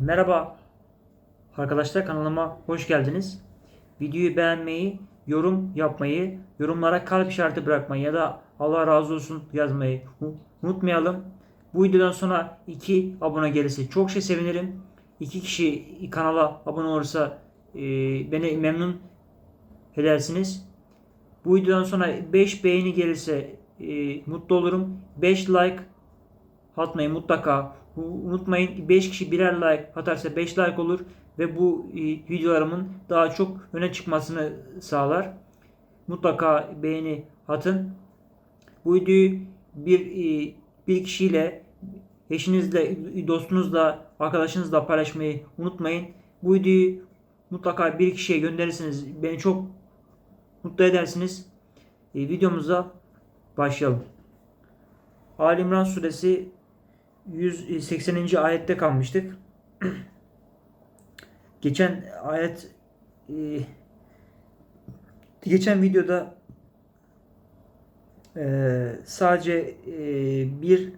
Merhaba arkadaşlar kanalıma hoş geldiniz. Videoyu beğenmeyi, yorum yapmayı, yorumlara kalp işareti bırakmayı ya da Allah razı olsun yazmayı unutmayalım. Bu videodan sonra 2 abone gelirse çok şey sevinirim. 2 kişi kanala abone olursa e, beni memnun edersiniz. Bu videodan sonra 5 beğeni gelirse e, mutlu olurum. 5 like atmayı mutlaka unutmayın. 5 kişi birer like atarsa 5 like olur ve bu e, videolarımın daha çok öne çıkmasını sağlar. Mutlaka beğeni atın. Bu videoyu bir e, bir kişiyle eşinizle, dostunuzla, arkadaşınızla paylaşmayı unutmayın. Bu videoyu mutlaka bir kişiye gönderirsiniz. Beni çok mutlu edersiniz. E, videomuza başlayalım. Ali İmran suresi 180. ayette kalmıştık. Geçen ayet e, geçen videoda e, sadece e, bir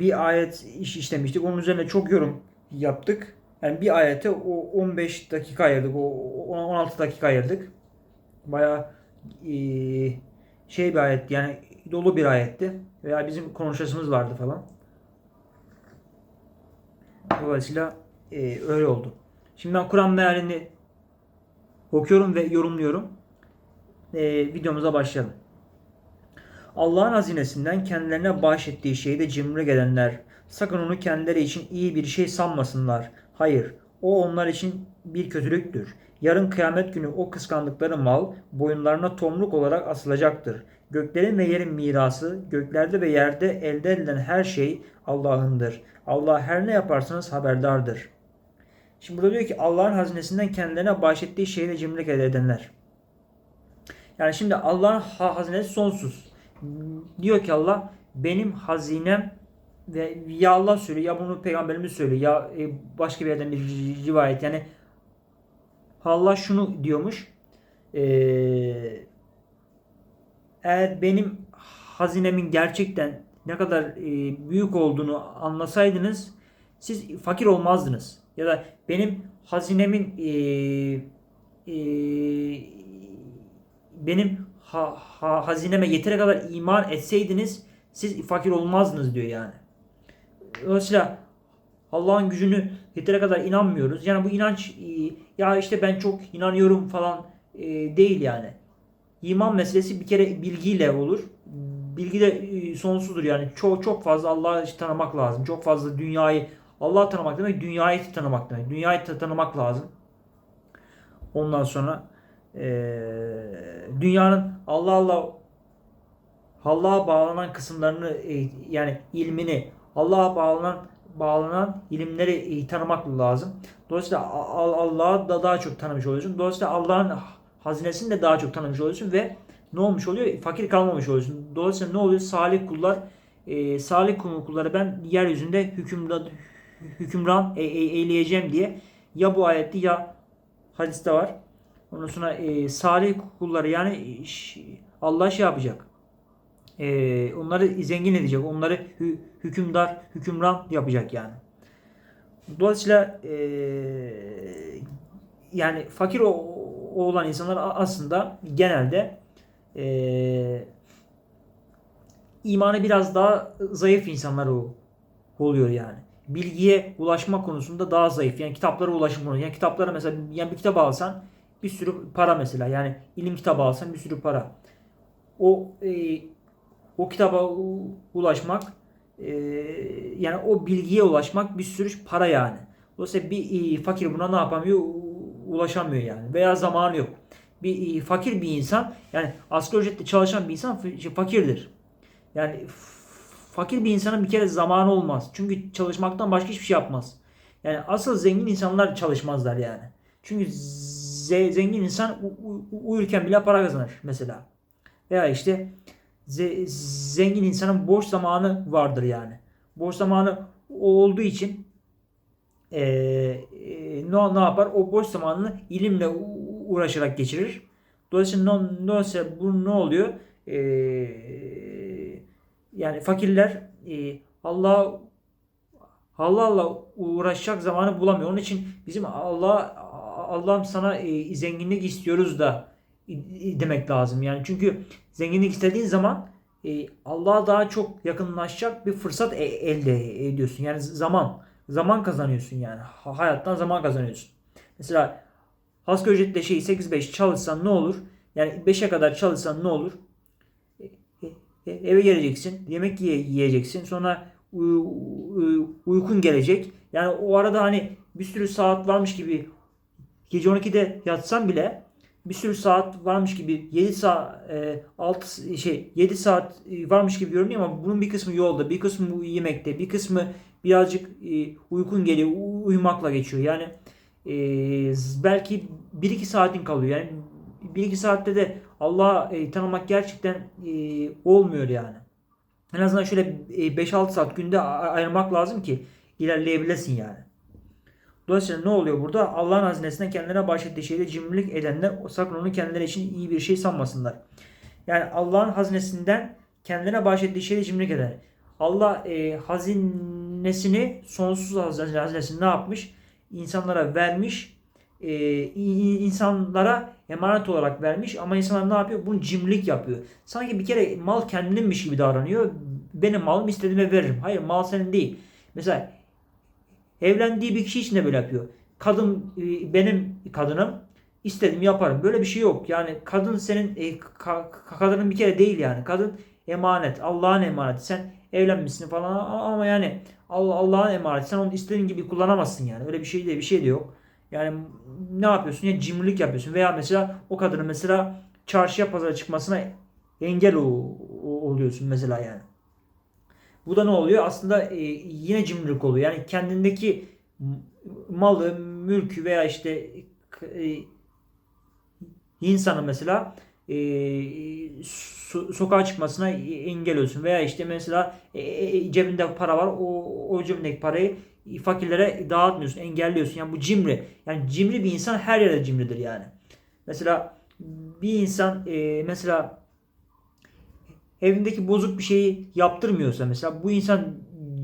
bir ayet iş işlemiştik. Onun üzerine çok yorum yaptık. Yani bir ayete o 15 dakika ayırdık. O 16 dakika ayırdık. Bayağı e, şey bir ayet yani dolu bir ayetti. Veya bizim konuşasımız vardı falan. Dolayısıyla e, öyle oldu. Şimdi ben Kur'an mealini okuyorum ve yorumluyorum. E, videomuza başlayalım. Allah'ın hazinesinden kendilerine bahşettiği şeyde cimri gelenler sakın onu kendileri için iyi bir şey sanmasınlar. Hayır, o onlar için bir kötülüktür. Yarın kıyamet günü o kıskandıkları mal boyunlarına tomruk olarak asılacaktır. Göklerin ve yerin mirası, göklerde ve yerde elde edilen her şey Allah'ındır. Allah her ne yaparsanız haberdardır. Şimdi burada diyor ki Allah'ın hazinesinden kendilerine bahşettiği şeyle cimrilik elde edenler. Yani şimdi Allah'ın ha- hazinesi sonsuz. Diyor ki Allah benim hazinem ve ya Allah söylüyor ya bunu peygamberimiz söylüyor ya e, başka bir yerden bir rivayet yani Allah şunu diyormuş eee eğer benim hazinemin gerçekten ne kadar e, büyük olduğunu anlasaydınız siz fakir olmazdınız. Ya da benim hazinemin e, e, benim ha, ha- hazineme yeteri kadar iman etseydiniz siz fakir olmazdınız diyor yani. Dolayısıyla Allah'ın gücünü yeteri kadar inanmıyoruz. Yani bu inanç e, ya işte ben çok inanıyorum falan e, değil yani. İman meselesi bir kere bilgiyle olur. Bilgi de e, sonsuzdur yani. Çok çok fazla Allah'ı tanımak lazım. Çok fazla dünyayı Allah'ı tanımak demek dünyayı tanımak demek. Dünyayı ta- tanımak lazım. Ondan sonra eee, dünyanın Allah Allah Allah'a bağlanan kısımlarını e, yani ilmini Allah'a bağlanan bağlanan ilimleri e, tanımak lazım. Dolayısıyla A- A- Allah'ı da daha çok tanımış oluyorsun. Dolayısıyla Allah'ın hazinesini de daha çok tanımış oluyorsun ve ne olmuş oluyor? Fakir kalmamış oluyorsun. Dolayısıyla ne oluyor? Salih kullar e, salih kulları ben yeryüzünde hükümda, hükümran e, e, eyleyeceğim diye ya bu ayette ya hadiste var. Ondan sonra e, salih kulları yani Allah şey yapacak. E, onları zengin edecek. Onları hü- hükümdar, hükümran yapacak yani. Dolayısıyla e, yani fakir o olan insanlar aslında genelde e, imanı biraz daha zayıf insanlar oluyor yani. Bilgiye ulaşma konusunda daha zayıf. Yani kitaplara ulaşım konusunda. Yani kitaplara mesela yani bir kitap alsan bir sürü para mesela. Yani ilim kitabı alsan bir sürü para. O e, o kitaba ulaşmak e, yani o bilgiye ulaşmak bir sürü para yani. Dolayısıyla bir e, fakir buna ne yapamıyor? Ulaşamıyor yani. Veya zamanı yok. Bir e, fakir bir insan yani asgari ücretle çalışan bir insan şey, fakirdir. Yani fakir bir insanın bir kere zamanı olmaz. Çünkü çalışmaktan başka hiçbir şey yapmaz. Yani asıl zengin insanlar çalışmazlar yani. Çünkü ze- zengin insan uyurken bile para kazanır mesela. Veya işte ze- zengin insanın boş zamanı vardır yani. Boş zamanı olduğu için eee, eee, ne, ne yapar? O boş zamanını ilimle uğraşarak geçirir. Dolayısıyla ne, dolayısıyla bu ne oluyor? Eee, yani fakirler eee Allah Allah'la uğraşacak zamanı bulamıyor. Onun için bizim Allah Allah'ım sana e, zenginlik istiyoruz da e, demek lazım. Yani çünkü zenginlik istediğin zaman e, Allah'a daha çok yakınlaşacak bir fırsat e- elde ediyorsun. Yani zaman zaman kazanıyorsun yani. Ha- Hayattan zaman kazanıyorsun. Mesela asgari ücretle şey 8-5 çalışsan ne olur? Yani 5'e kadar çalışsan ne olur? E, e, Eve geleceksin, yemek yiye- yiyeceksin. Sonra uy- uy- uykun gelecek. Yani o arada hani bir sürü saat varmış gibi gece 12'de yatsan bile bir sürü saat varmış gibi 7 saat 6 şey 7 saat e, varmış gibi görünüyor ama bunun bir kısmı yolda, bir kısmı yemekte, bir kısmı birazcık e, uykun geliyor, uyumakla geçiyor. Yani e, belki 1-2 saatin kalıyor. Yani 1-2 saatte de Allah'ı e, tanımak gerçekten olmuyor yani. En azından şöyle e, 5-6 saat günde ayırmak lazım ki ilerleyebilesin yani. Dolayısıyla ne oluyor burada? Allah'ın hazinesinden kendilerine bahşettiği şeyde cimrilik edenler sakın onu kendileri için iyi bir şey sanmasınlar. Yani Allah'ın hazinesinden kendilerine bahşettiği şeyde cimrilik eder. Allah e, hazinesini sonsuz hazinesini ne yapmış? İnsanlara vermiş. E, insanlara emanet olarak vermiş ama insanlar ne yapıyor? Bunu cimrilik yapıyor. Sanki bir kere mal kendininmiş gibi davranıyor. Benim malım istediğime veririm. Hayır mal senin değil. Mesela Evlendiği bir kişi için de böyle yapıyor. Kadın e, benim kadınım istedim yaparım. Böyle bir şey yok. Yani kadın senin e, ka- kadının bir kere değil yani. Kadın emanet. Allah'ın emaneti. Sen evlenmişsin falan ama yani Allah Allah'ın emaneti. Sen onu istediğin gibi kullanamazsın yani. Öyle bir şey de bir şey de yok. Yani ne yapıyorsun? Ya cimrilik yapıyorsun veya mesela o kadının mesela çarşıya pazara çıkmasına engel oluyorsun mesela yani. Bu da ne oluyor? Aslında e, yine cimrilik oluyor. Yani kendindeki malı, mülkü veya işte e, insanı mesela e, so- sokağa çıkmasına engel olsun veya işte mesela e, e, cebinde para var o, o cebindeki parayı fakirlere dağıtmıyorsun, engelliyorsun. Yani bu cimri. Yani cimri bir insan her yerde cimridir yani. Mesela bir insan e, mesela evindeki bozuk bir şeyi yaptırmıyorsa mesela bu insan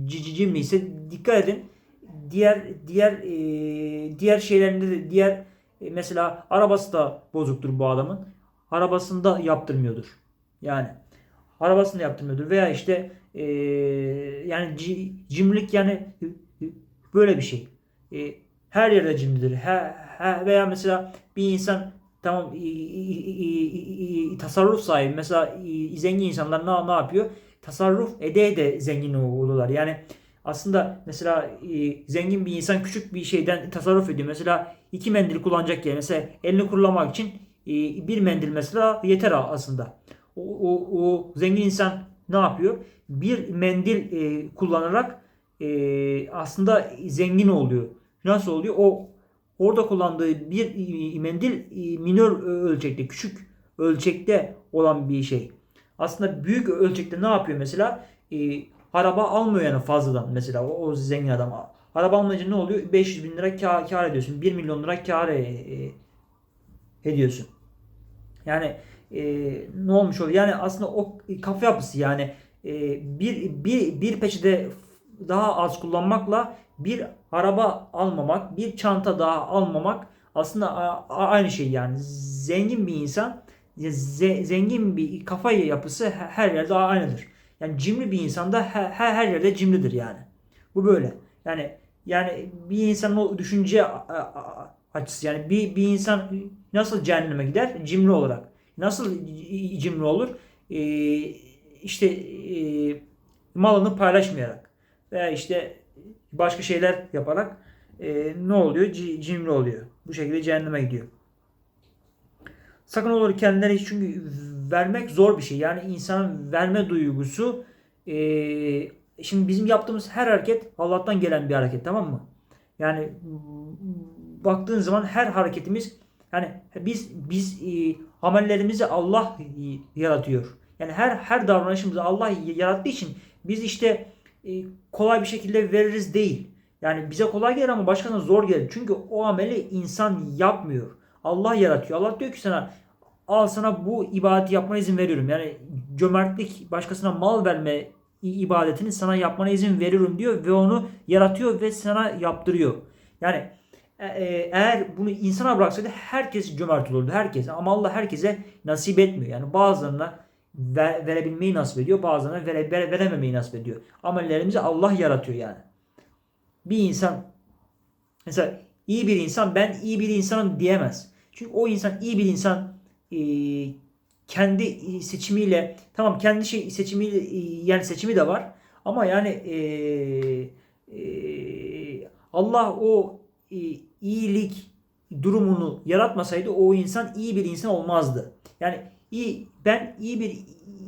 cimri ise dikkat edin diğer diğer e, diğer şeylerinde de diğer e, mesela arabası da bozuktur bu adamın. Arabasını da yaptırmıyordur. Yani arabasını da yaptırmıyordur veya işte e, yani ci- cimrilik yani böyle bir şey. E, her yerde cimridir. He, he- veya mesela bir insan tamam i- i- i- tasarruf sahibi mesela i- zengin insanlar ne, ne yapıyor? Tasarruf ede ede zengin oluyorlar. Yani aslında mesela e, zengin bir insan küçük bir şeyden tasarruf ediyor. Mesela iki mendil kullanacak ya. Mesela elini kurulamak için bir mendil mesela yeter aslında. O, o, o zengin insan ne yapıyor? Bir mendil e, kullanarak e, aslında zengin oluyor. Nasıl oluyor? O orada kullandığı bir e, mendil e, minör ölçekte, küçük ölçekte olan bir şey. Aslında büyük ölçekte ne yapıyor mesela? E, araba almıyor yani fazladan mesela o, o zengin adam. Araba almayınca ne oluyor? 500 bin lira kar, kar ediyorsun. 1 milyon lira kar e, e, ediyorsun. Yani e, ne olmuş oluyor? Yani aslında o kafa yapısı yani e, bir, bir, bir peçete daha az kullanmakla bir araba almamak, bir çanta daha almamak aslında aynı şey yani. Zengin bir insan, ze- zengin bir kafa yapısı he- her yerde aynıdır. Yani cimri bir insan da her, her, yerde cimridir yani. Bu böyle. Yani yani bir insanın o düşünce açısı yani bir, bir insan nasıl cehenneme gider? Cimri olarak. Nasıl cimri olur? Ee, işte e, malını paylaşmayarak veya işte başka şeyler yaparak e, ne oluyor? C- cimri oluyor. Bu şekilde cehenneme gidiyor. Sakın olur kendileri çünkü vermek zor bir şey. Yani insanın verme duygusu e, şimdi bizim yaptığımız her hareket Allah'tan gelen bir hareket tamam mı? Yani baktığın zaman her hareketimiz yani biz biz e, amellerimizi Allah yaratıyor. Yani her her davranışımızı Allah yarattığı için biz işte e, kolay bir şekilde veririz değil. Yani bize kolay gelir ama başkasına zor gelir. Çünkü o ameli insan yapmıyor. Allah yaratıyor. Allah diyor ki sana al sana bu ibadeti yapmana izin veriyorum. Yani cömertlik, başkasına mal verme ibadetini sana yapmana izin veriyorum diyor ve onu yaratıyor ve sana yaptırıyor. Yani eğer bunu insana bıraksaydı herkes cömert olurdu. Herkes. Ama Allah herkese nasip etmiyor. Yani bazılarına ver- verebilmeyi nasip ediyor. Bazılarına vere- vere- verememeyi nasip ediyor. Amellerimizi Allah yaratıyor yani. Bir insan mesela iyi bir insan ben iyi bir insanım diyemez. Çünkü o insan iyi bir insan e, kendi seçimiyle tamam kendi şey seçimiyle e, yani seçimi de var ama yani e, e, Allah o e, iyilik durumunu yaratmasaydı o insan iyi bir insan olmazdı. Yani iyi ben iyi bir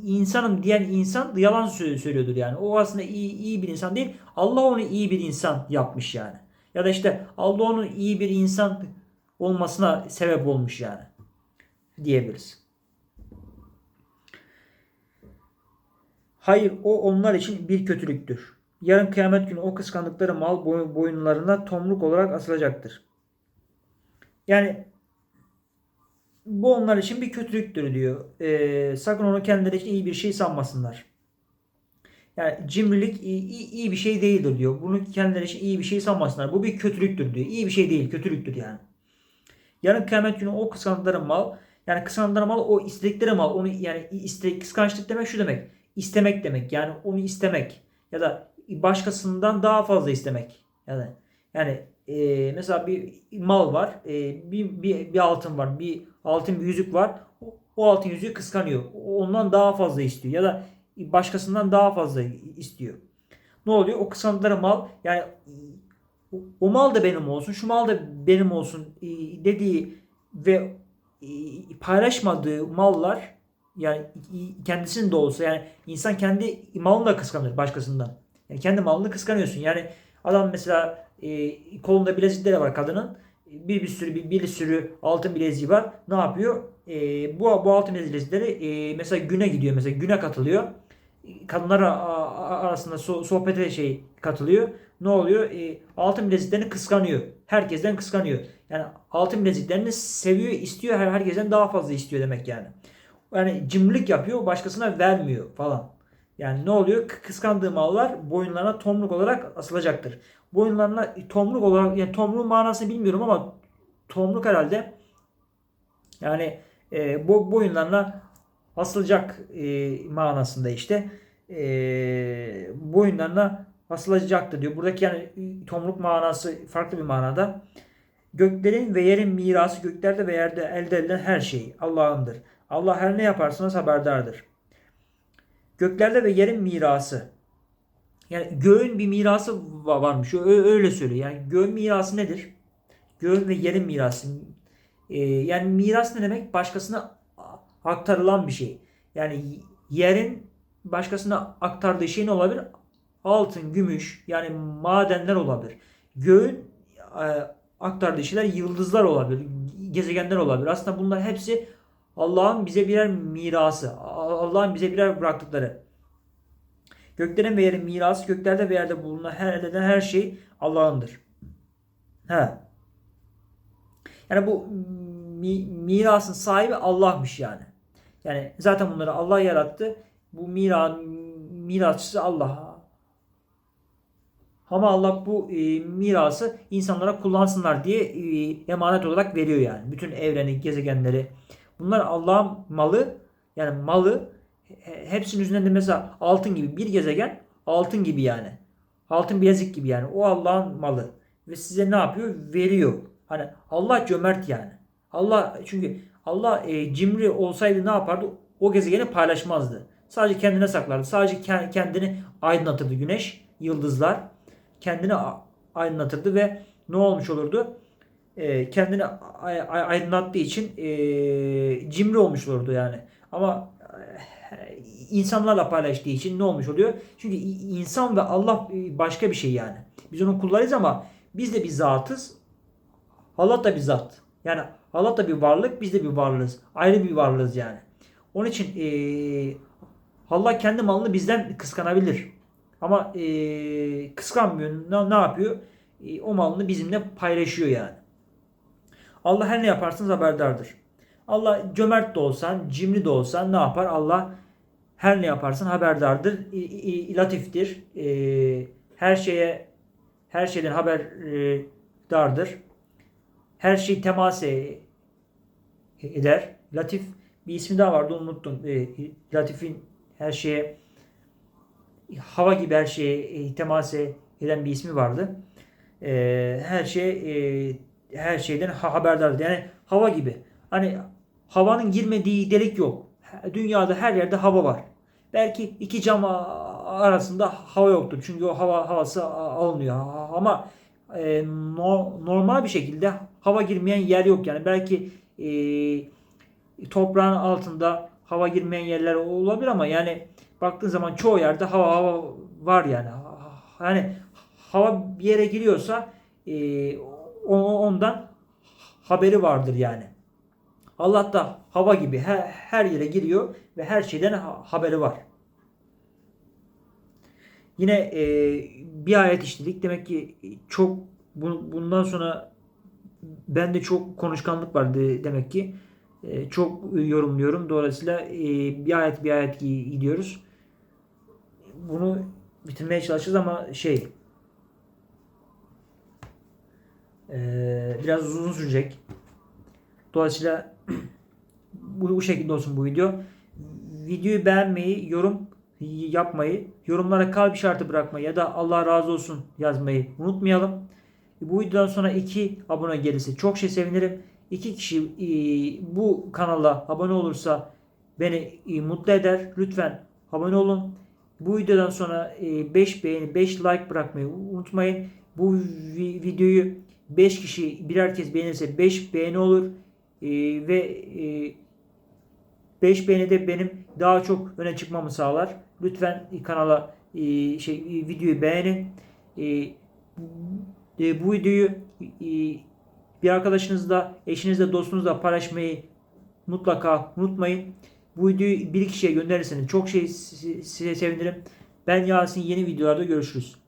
insanım diyen insan yalan sö- söylüyordur yani. O aslında iyi, iyi bir insan değil. Allah onu iyi bir insan yapmış yani. Ya da işte Allah onun iyi bir insan olmasına sebep olmuş yani diyebiliriz. Hayır o onlar için bir kötülüktür. Yarın kıyamet günü o kıskandıkları mal boy- boyunlarına tomruk olarak asılacaktır. Yani bu onlar için bir kötülüktür diyor. Ee, sakın onu kendileri için iyi bir şey sanmasınlar. Yani cimrilik iyi, iyi, iyi bir şey değildir diyor. Bunu kendileri için iyi bir şey sanmasınlar. Bu bir kötülüktür diyor. İyi bir şey değil, kötülüktür yani. Yarın kıyamet günü o kıskandıkları mal, yani kıskandıkları mal o istedikleri mal, onu yani iste, kıskançlık demek şu demek. istemek demek. Yani onu istemek ya da başkasından daha fazla istemek. Yani yani e, mesela bir mal var, e, bir, bir, bir altın var, bir altın bir yüzük var. O, o altın yüzüğü kıskanıyor. Ondan daha fazla istiyor ya da başkasından daha fazla istiyor. Ne oluyor? O kıskandıkları mal yani o, o mal da benim olsun, şu mal da benim olsun e, dediği ve e, paylaşmadığı mallar yani kendisinin de olsa yani insan kendi malını da kıskanır başkasından. Yani kendi malını kıskanıyorsun. Yani adam mesela e, kolunda bilezikleri var kadının. Bir bir sürü bir, bir sürü altın bileziği var. Ne yapıyor? E, bu bu altın bilezikleri e, mesela güne gidiyor mesela güne katılıyor. Kadınlar arasında so- sohbete şey katılıyor. Ne oluyor? E, altın bileziklerini kıskanıyor. Herkesten kıskanıyor. Yani altın bileziklerini seviyor, istiyor. Her herkesten daha fazla istiyor demek yani. Yani cimrilik yapıyor, başkasına vermiyor falan. Yani ne oluyor? Kıskandığı mallar boyunlarına tomruk olarak asılacaktır. Boyunlarına tomruk olarak yani tomruğun manasını bilmiyorum ama tomruk herhalde yani e, bu boyunlarına asılacak e, manasında işte e, boyunlarına asılacaktır diyor. Buradaki yani tomruk manası farklı bir manada. Göklerin ve yerin mirası göklerde ve yerde elde edilen her şey Allah'ındır. Allah her ne yaparsanız haberdardır. Göklerde ve yerin mirası. Yani göğün bir mirası va- varmış. Öyle söylüyor. Yani göğün mirası nedir? Göğün ve yerin mirası. Ee, yani miras ne demek? Başkasına aktarılan bir şey. Yani yerin başkasına aktardığı şey ne olabilir? Altın, gümüş yani madenler olabilir. Göğün e, aktardığı şeyler yıldızlar olabilir, gezegenler olabilir. Aslında bunlar hepsi Allah'ın bize birer mirası. Allah'ın bize birer bıraktıkları. Göklerin ve yerin mirası göklerde ve yerde bulunan her eden her şey Allah'ındır. He. Yani bu mi- mirasın sahibi Allah'mış yani. Yani zaten bunları Allah yarattı. Bu mira, mirasçısı Allah. Ama Allah bu e, mirası insanlara kullansınlar diye e, emanet olarak veriyor yani. Bütün evreni, gezegenleri. Bunlar Allah'ın malı. Yani malı hepsinin üzerinde mesela altın gibi bir gezegen altın gibi yani. Altın bilezik gibi yani. O Allah'ın malı. Ve size ne yapıyor? Veriyor. Hani Allah cömert yani. Allah çünkü Allah e, cimri olsaydı ne yapardı? O gezegeni paylaşmazdı. Sadece kendine saklardı. Sadece ke- kendini aydınlatırdı güneş, yıldızlar. Kendini aydınlatırdı ve ne olmuş olurdu? E, kendini ay- ay- aydınlattığı için e, cimri olmuş olurdu yani. Ama e, insanlarla paylaştığı için ne olmuş oluyor? Çünkü insan ve Allah e, başka bir şey yani. Biz onun kullarıyız ama biz de bir zatız. Allah da bir zat. Yani Allah da bir varlık, biz de bir varlığız. Ayrı bir varlığız yani. Onun için eee, Allah kendi malını bizden kıskanabilir. Ama eee, kıskanmıyor. Ne, ne yapıyor? Eee, o malını bizimle paylaşıyor yani. Allah her ne yaparsanız haberdardır. Allah cömert de olsan, cimri de olsan ne yapar? Allah her ne yaparsan haberdardır. İ- i- latiftir. E, her şeye her şeyden haberdardır. Her şeyi temas e- eder. Latif bir ismi daha vardı unuttum. E, Latif'in her şeye hava gibi her şeye e, temas eden bir ismi vardı. E, her şey e, her şeyden ha- haberdardı. Yani hava gibi. Hani havanın girmediği delik yok. Dünyada her yerde hava var. Belki iki cam arasında hava yoktur. Çünkü o hava havası alınıyor. Ama e, no- normal bir şekilde hava girmeyen yer yok. Yani belki e, toprağın altında hava girmeyen yerler olabilir ama yani baktığın zaman çoğu yerde hava hava var yani. Yani hava bir yere giriyorsa e, ondan haberi vardır yani. Allah da hava gibi her, her yere giriyor ve her şeyden ha- haberi var. Yine e, bir ayet işledik. Demek ki çok bu- bundan sonra bende çok konuşkanlık vardı demek ki. E, çok yorumluyorum. Dolayısıyla e, bir ayet bir ayet gi- gidiyoruz. Bunu bitirmeye çalışacağız ama şey e, biraz uzun sürecek. Dolayısıyla bu, bu şekilde olsun bu video. Videoyu beğenmeyi, yorum yapmayı, yorumlara kalp işareti bırakmayı ya da Allah razı olsun yazmayı unutmayalım. Bu videodan sonra 2 abone gelirse çok şey sevinirim. 2 kişi e, bu kanala abone olursa beni e, mutlu eder. Lütfen abone olun. Bu videodan sonra 5 beğeni, 5 like bırakmayı unutmayın. Bu vi- videoyu 5 kişi birer kez beğenirse 5 beğeni olur. E, ve e, 5 beğeni de benim daha çok öne çıkmamı sağlar. Lütfen kanala e, şey e, videoyu beğenin. E, e, bu videoyu e, bir arkadaşınızla, eşinizle, dostunuzla paylaşmayı mutlaka unutmayın. Bu videoyu bir kişiye gönderirseniz çok şey size sevinirim. Ben Yasin yeni videolarda görüşürüz.